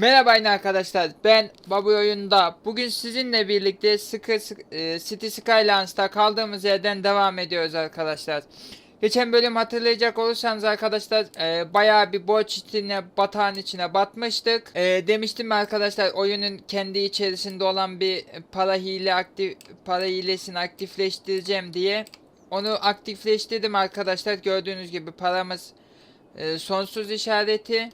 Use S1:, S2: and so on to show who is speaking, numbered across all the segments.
S1: Merhaba yine arkadaşlar ben Babu oyunda bugün sizinle birlikte sık- e, City Skylines'ta kaldığımız yerden devam ediyoruz arkadaşlar. Geçen bölüm hatırlayacak olursanız arkadaşlar e, bayağı bir borç içine batağın içine batmıştık. E, demiştim arkadaşlar oyunun kendi içerisinde olan bir para hile aktif para hilesini aktifleştireceğim diye. Onu aktifleştirdim arkadaşlar gördüğünüz gibi paramız e, sonsuz işareti.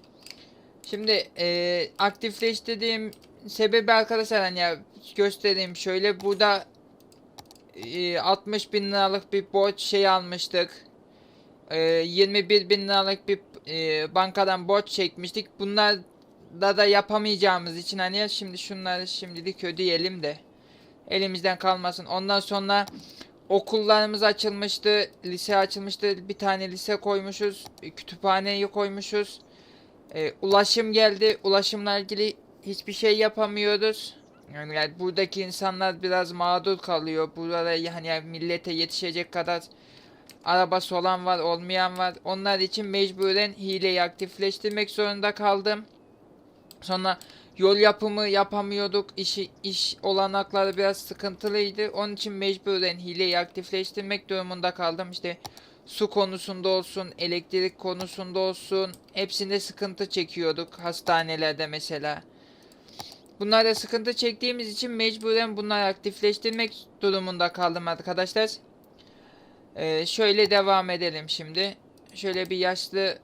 S1: Şimdi e, aktifleştirdiğim sebebi arkadaşlar hani ya göstereyim şöyle burada e, 60 bin liralık bir borç şey almıştık. E, 21 bin liralık bir e, bankadan borç çekmiştik. Bunlar da da yapamayacağımız için hani şimdi şunları şimdilik ödeyelim de elimizden kalmasın. Ondan sonra okullarımız açılmıştı, lise açılmıştı. Bir tane lise koymuşuz, kütüphaneyi koymuşuz. Ee, ulaşım geldi. Ulaşımla ilgili hiçbir şey yapamıyoruz. Yani, yani buradaki insanlar biraz mağdur kalıyor. Burada yani, millete yetişecek kadar arabası olan var, olmayan var. Onlar için mecburen hileyi aktifleştirmek zorunda kaldım. Sonra yol yapımı yapamıyorduk. İşi, iş olanakları biraz sıkıntılıydı. Onun için mecburen hileyi aktifleştirmek durumunda kaldım. İşte su konusunda olsun, elektrik konusunda olsun hepsinde sıkıntı çekiyorduk hastanelerde mesela. Bunlarda sıkıntı çektiğimiz için mecburen bunları aktifleştirmek durumunda kaldım arkadaşlar. Ee, şöyle devam edelim şimdi. Şöyle bir yaşlı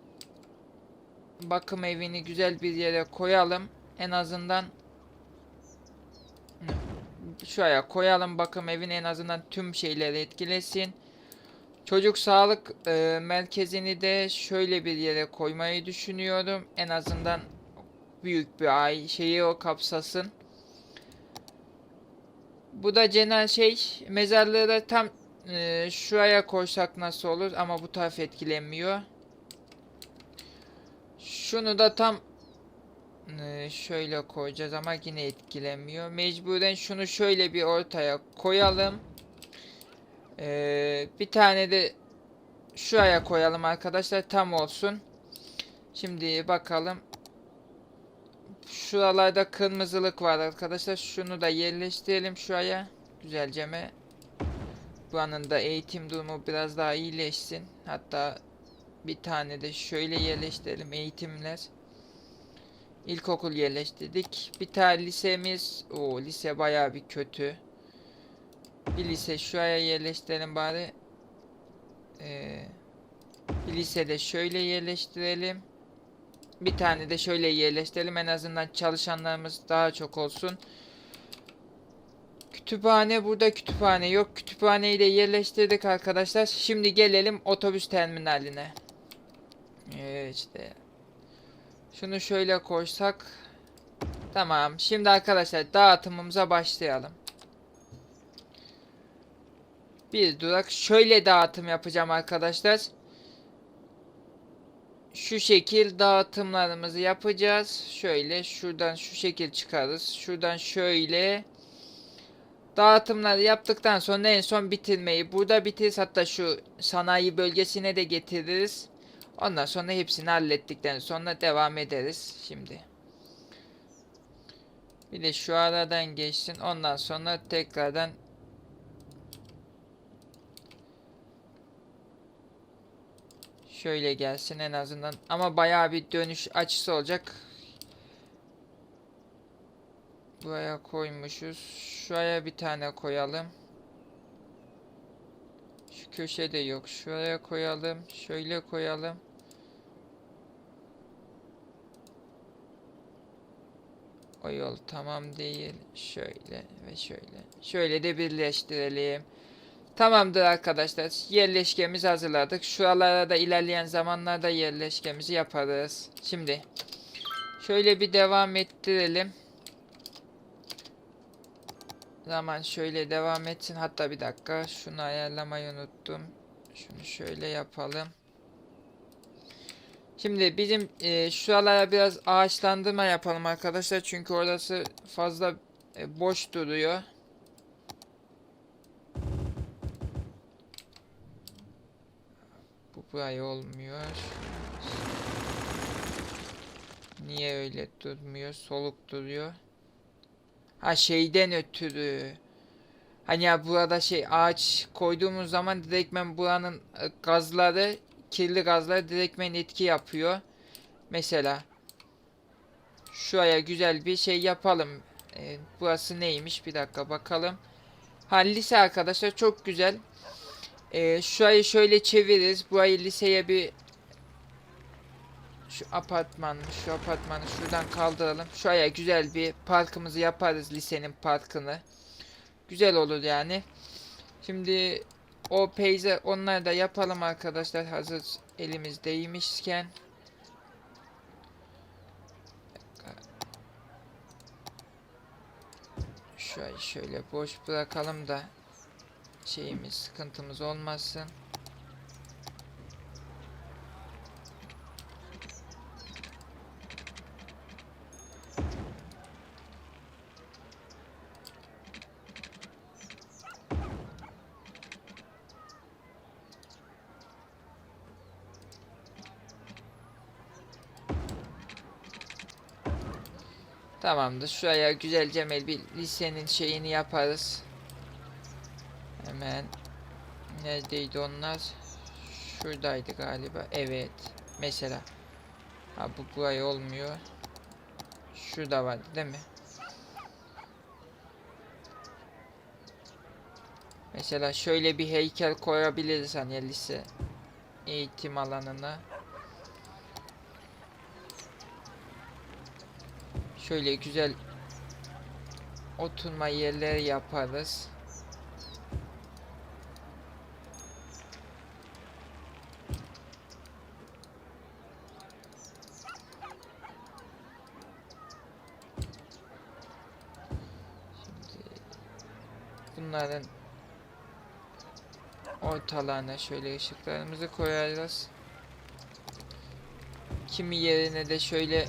S1: bakım evini güzel bir yere koyalım. En azından şuraya koyalım bakım evini en azından tüm şeyleri etkilesin. Çocuk sağlık e, merkezini de şöyle bir yere koymayı düşünüyorum. En azından büyük bir ay şeyi o kapsasın. Bu da genel şey mezarlığı tam e, şuraya koysak nasıl olur ama bu taraf etkilenmiyor. Şunu da tam e, şöyle koyacağız ama yine etkilenmiyor. Mecburen şunu şöyle bir ortaya koyalım. Ee, bir tane de şuraya koyalım arkadaşlar tam olsun. Şimdi bakalım. Şuralarda kırmızılık var arkadaşlar. Şunu da yerleştirelim şuraya. Güzelce mi? Buranın da eğitim durumu biraz daha iyileşsin. Hatta bir tane de şöyle yerleştirelim eğitimler. İlkokul yerleştirdik. Bir tane lisemiz. O lise baya bir kötü. Bir lise şuraya yerleştirelim bari. Ee, bir lise de şöyle yerleştirelim. Bir tane de şöyle yerleştirelim. En azından çalışanlarımız daha çok olsun. Kütüphane burada kütüphane yok. Kütüphaneyi de yerleştirdik arkadaşlar. Şimdi gelelim otobüs terminaline. Ee, işte. Şunu şöyle koysak. Tamam. Şimdi arkadaşlar dağıtımımıza başlayalım. Bir durak şöyle dağıtım yapacağım arkadaşlar. Şu şekil dağıtımlarımızı yapacağız. Şöyle şuradan şu şekil çıkarız. Şuradan şöyle dağıtımları yaptıktan sonra en son bitirmeyi burada bitiririz. Hatta şu sanayi bölgesine de getiririz. Ondan sonra hepsini hallettikten sonra devam ederiz. Şimdi. Bir de şu aradan geçsin. Ondan sonra tekrardan Şöyle gelsin en azından. Ama bayağı bir dönüş açısı olacak. Buraya koymuşuz. Şuraya bir tane koyalım. Şu köşede yok. Şuraya koyalım. Şöyle koyalım. O yol tamam değil. Şöyle ve şöyle. Şöyle de birleştirelim. Tamamdır arkadaşlar. Yerleşkemizi hazırladık. Şuralara da ilerleyen zamanlarda yerleşkemizi yaparız. Şimdi şöyle bir devam ettirelim. Zaman şöyle devam etsin. Hatta bir dakika şunu ayarlamayı unuttum. Şunu şöyle yapalım. Şimdi bizim e, şuralara biraz ağaçlandırma yapalım arkadaşlar. Çünkü orası fazla e, boş duruyor. Bu buraya olmuyor. Niye öyle durmuyor? Soluk duruyor. Ha şeyden ötürü. Hani ya burada şey ağaç koyduğumuz zaman direktmen buranın e, gazları, kirli gazları direktmen etki yapıyor. Mesela şuraya güzel bir şey yapalım. E, burası neymiş? Bir dakika bakalım. Ha lise arkadaşlar çok güzel. E, şurayı şöyle çeviririz. Burayı liseye bir şu apartman, şu apartmanı şuradan kaldıralım. Şuraya güzel bir parkımızı yaparız lisenin parkını. Güzel olur yani. Şimdi o peyze onları da yapalım arkadaşlar hazır elimizdeymişken. Şurayı şöyle boş bırakalım da şeyimiz sıkıntımız olmasın. Tamamdır. Şuraya güzelce bir lisenin şeyini yaparız. Hemen neredeydi onlar? Şuradaydı galiba. Evet. Mesela. Ha bu buraya olmuyor. Şurada vardı değil mi? Mesela şöyle bir heykel koyabiliriz hani lise eğitim alanına. Şöyle güzel oturma yerleri yaparız. Şimdi bunların ortalarına şöyle ışıklarımızı koyarız. Kimi yerine de şöyle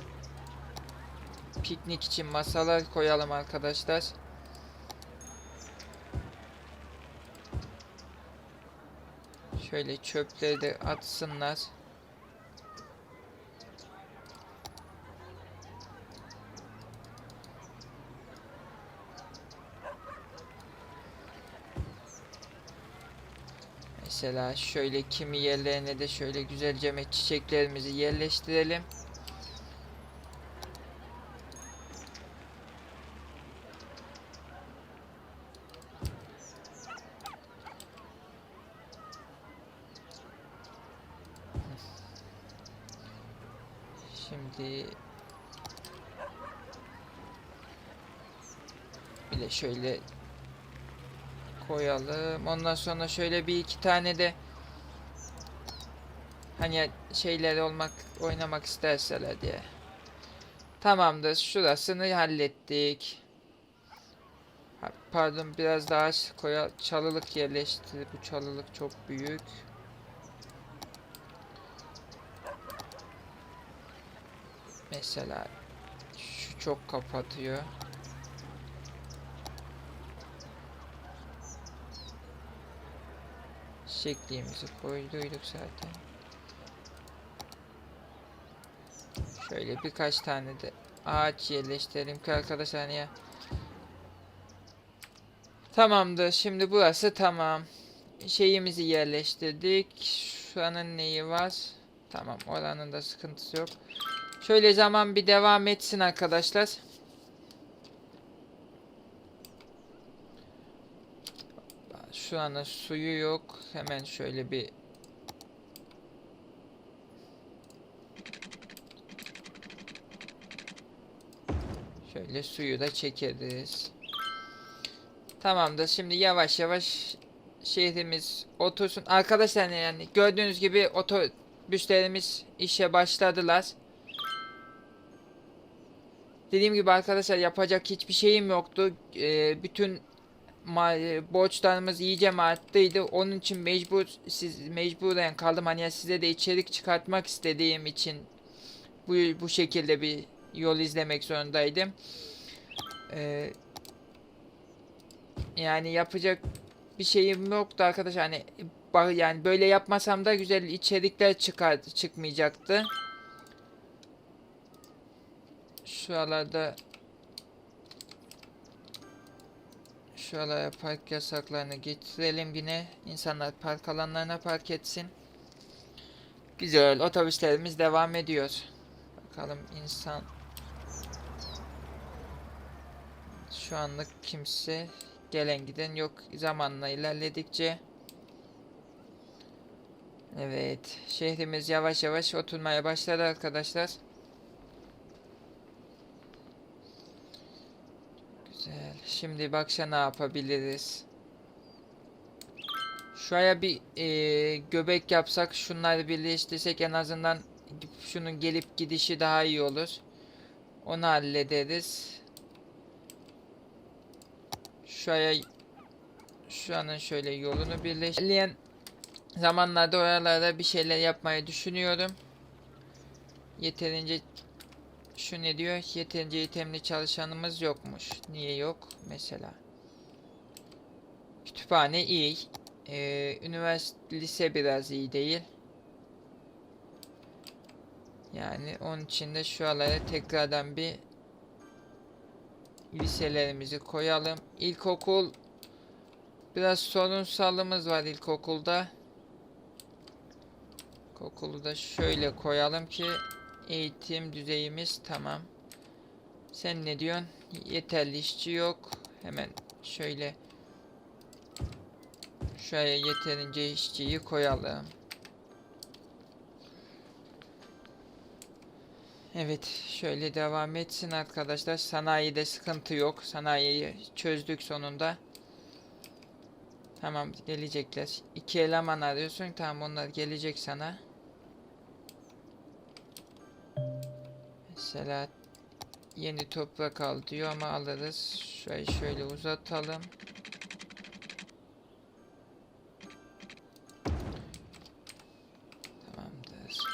S1: piknik için masalar koyalım arkadaşlar. Şöyle çöpleri de atsınlar. Mesela şöyle kimi yerlerine de şöyle güzelce çiçeklerimizi yerleştirelim. Şimdi bir de şöyle koyalım. Ondan sonra şöyle bir iki tane de hani şeyler olmak oynamak isterseler diye. Tamamdır. Şurasını hallettik. Ha, Pardon biraz daha koya çalılık yerleşti. Bu çalılık çok büyük. Mesela şu çok kapatıyor. Şekliğimizi koyduyduk zaten. Şöyle birkaç tane de ağaç yerleştirelim ki arkadaşlar ya. Tamamdır. Şimdi burası tamam. Şeyimizi yerleştirdik. Şuranın neyi var? Tamam. Oranın da sıkıntısı yok. Şöyle zaman bir devam etsin arkadaşlar. Şu anda suyu yok. Hemen şöyle bir Şöyle suyu da çekeriz. Tamamdır. Şimdi yavaş yavaş şehrimiz otursun. Arkadaşlar yani gördüğünüz gibi otobüslerimiz işe başladılar. Dediğim gibi arkadaşlar yapacak hiçbir şeyim yoktu. Ee, bütün borçlarımız iyice arttıydı. Onun için mecbur siz mecburen kaldım. Hani size de içerik çıkartmak istediğim için bu bu şekilde bir yol izlemek zorundaydım. Ee, yani yapacak bir şeyim yoktu arkadaşlar. Hani yani böyle yapmasam da güzel içerikler çıkar çıkmayacaktı. Şuralarda Şuralara park yasaklarını getirelim yine. İnsanlar park alanlarına park etsin. Güzel. Otobüslerimiz devam ediyor. Bakalım insan Şu anlık kimse gelen giden yok. Zamanla ilerledikçe Evet. Şehrimiz yavaş yavaş oturmaya başladı arkadaşlar. Güzel. Şimdi bakşa ne yapabiliriz? Şuraya bir eee, göbek yapsak, şunları birleştirsek en azından şunun gelip gidişi daha iyi olur. Onu hallederiz. Şuraya şuranın şöyle yolunu birleştirelim. Zamanlarda oralarda bir şeyler yapmayı düşünüyorum. Yeterince şu ne diyor? Yeterince eğitimli çalışanımız yokmuş. Niye yok? Mesela. Kütüphane iyi. Ee, üniversite lise biraz iyi değil. Yani onun için de şuralara tekrardan bir liselerimizi koyalım. İlkokul biraz sorunsalımız var ilkokulda. İlkokulu da şöyle koyalım ki eğitim düzeyimiz tamam. Sen ne diyorsun? Yeterli işçi yok. Hemen şöyle şuraya yeterince işçiyi koyalım. Evet, şöyle devam etsin arkadaşlar. Sanayide sıkıntı yok. Sanayiyi çözdük sonunda. Tamam, gelecekler. İki eleman arıyorsun. Tamam, onlar gelecek sana. Mesela yeni toprak al diyor ama alırız. Şurayı şöyle uzatalım. Tamamdır.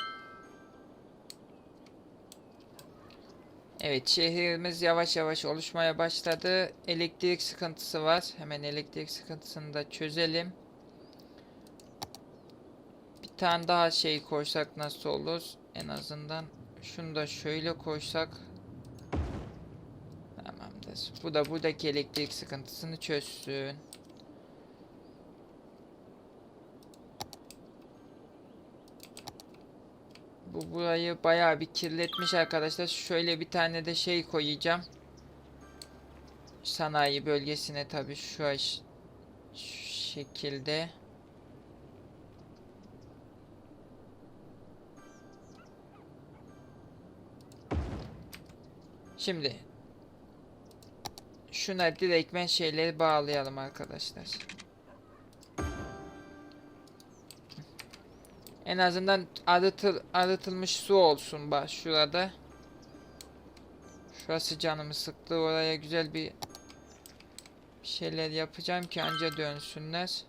S1: Evet şehrimiz yavaş yavaş oluşmaya başladı. Elektrik sıkıntısı var. Hemen elektrik sıkıntısını da çözelim. Bir tane daha şey koysak nasıl olur? En azından şunu da şöyle koysak. Tamamdır. Bu da buradaki elektrik sıkıntısını çözsün. Bu burayı bayağı bir kirletmiş arkadaşlar. Şöyle bir tane de şey koyacağım. Sanayi bölgesine tabii şu, şu şekilde. Şimdi şuna direktmen şeyleri bağlayalım arkadaşlar. En azından arıtıl, arıtılmış su olsun bak şurada. Şurası canımı sıktı. Oraya güzel bir şeyler yapacağım ki anca dönsünler.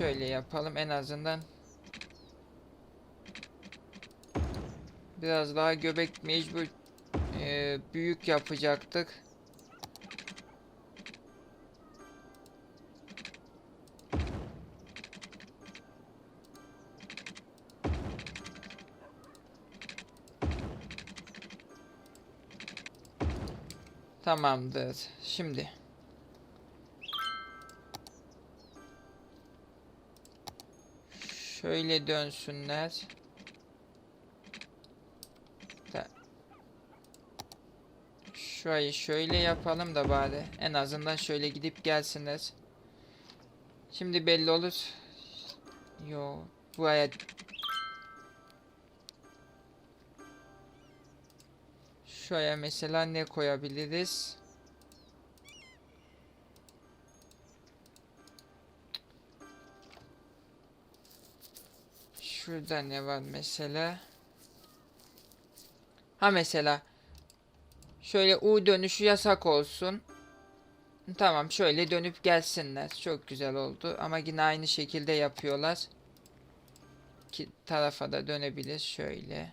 S1: Şöyle yapalım en azından. Biraz daha göbek mecbur eee, büyük yapacaktık. Tamamdır. Şimdi Şöyle dönsünler. Şurayı şöyle yapalım da bari. En azından şöyle gidip gelsinler. Şimdi belli olur. Yo, buraya Şuraya mesela ne koyabiliriz? Şurada ne var mesela? Ha mesela. Şöyle U dönüşü yasak olsun. Tamam şöyle dönüp gelsinler. Çok güzel oldu. Ama yine aynı şekilde yapıyorlar. Ki tarafa da dönebilir. Şöyle.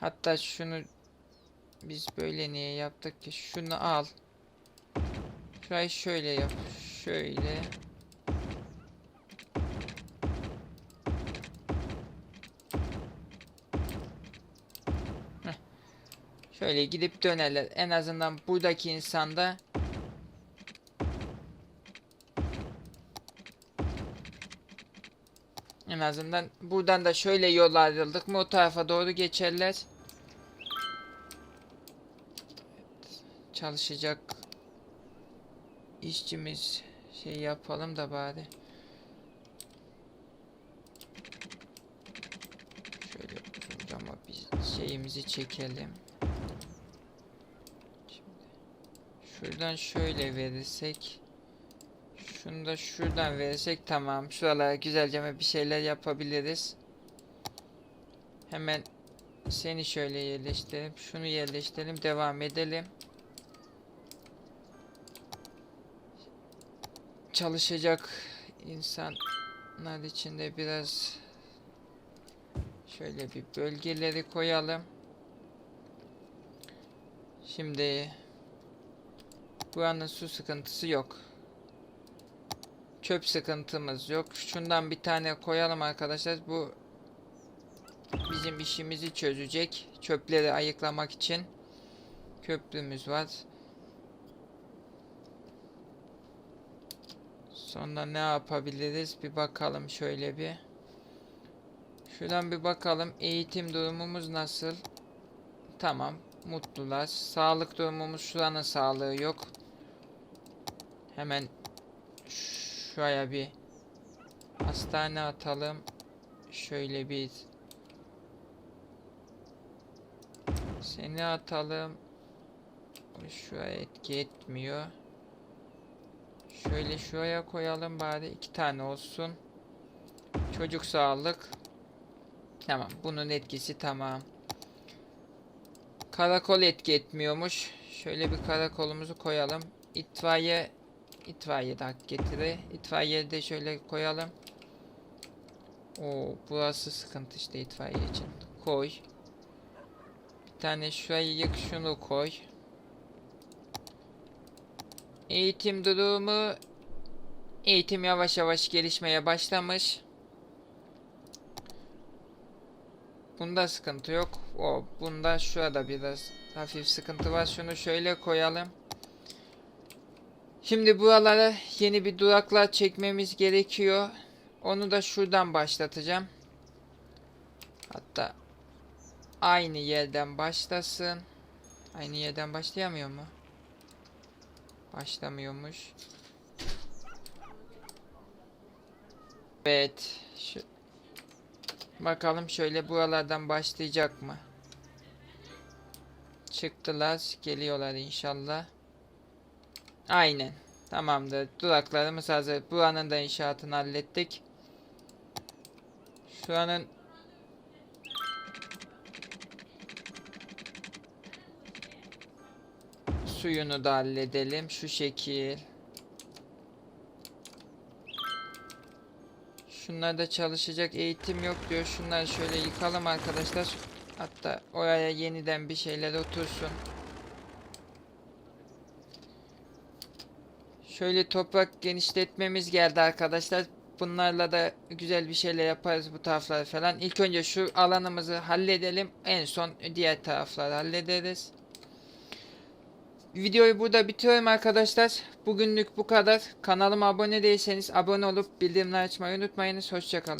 S1: Hatta şunu biz böyle niye yaptık ki? Şunu al. Şurayı şöyle yap. Şöyle. Şöyle gidip dönerler. En azından buradaki insanda En azından buradan da şöyle yol ayrıldık mı o tarafa doğru geçerler. Çalışacak işçimiz şey yapalım da bari. Şöyle ama biz şeyimizi çekelim. Şimdi şuradan şöyle verirsek şunu da şuradan verirsek tamam. Şuralara güzelce bir şeyler yapabiliriz. Hemen seni şöyle yerleştirelim. Şunu yerleştirelim. Devam edelim. Çalışacak insanlar içinde biraz şöyle bir bölgeleri koyalım. Şimdi buranın su sıkıntısı yok. Çöp sıkıntımız yok. Şundan bir tane koyalım arkadaşlar. Bu bizim işimizi çözecek. Çöpleri ayıklamak için köprümüz var. Sonra ne yapabiliriz? Bir bakalım şöyle bir. Şuradan bir bakalım. Eğitim durumumuz nasıl? Tamam. Mutlular. Sağlık durumumuz şuranın sağlığı yok. Hemen şuraya bir hastane atalım. Şöyle bir seni atalım. Şuraya etki etmiyor. Şöyle şuraya koyalım bari iki tane olsun. Çocuk sağlık. Tamam bunun etkisi tamam. Karakol etki etmiyormuş. Şöyle bir karakolumuzu koyalım. İtfaiye İtfaiye de hak getiri. İtfaiye de şöyle koyalım. Oo, burası sıkıntı işte itfaiye için. Koy. Bir tane şurayı yık şunu koy. Eğitim durumu eğitim yavaş yavaş gelişmeye başlamış. Bunda sıkıntı yok. O bunda şurada biraz hafif sıkıntı var. Şunu şöyle koyalım. Şimdi buralara yeni bir duraklar çekmemiz gerekiyor. Onu da şuradan başlatacağım. Hatta aynı yerden başlasın. Aynı yerden başlayamıyor mu? Başlamıyormuş. Evet. Şu... Bakalım şöyle buralardan başlayacak mı? Çıktılar. Geliyorlar inşallah. Aynen. Tamamdır. Duraklarımız hazır. Buranın da inşaatını hallettik. Şuranın suyunu da halledelim. Şu şekil. Şunlar da çalışacak eğitim yok diyor. Şunları şöyle yıkalım arkadaşlar. Hatta oraya yeniden bir şeyler otursun. Şöyle toprak genişletmemiz geldi arkadaşlar. Bunlarla da güzel bir şeyler yaparız bu tarafları falan. İlk önce şu alanımızı halledelim. En son diğer tarafları hallederiz. Videoyu burada bitiriyorum arkadaşlar. Bugünlük bu kadar. Kanalıma abone değilseniz abone olup bildirimleri açmayı unutmayınız. Hoşçakalın.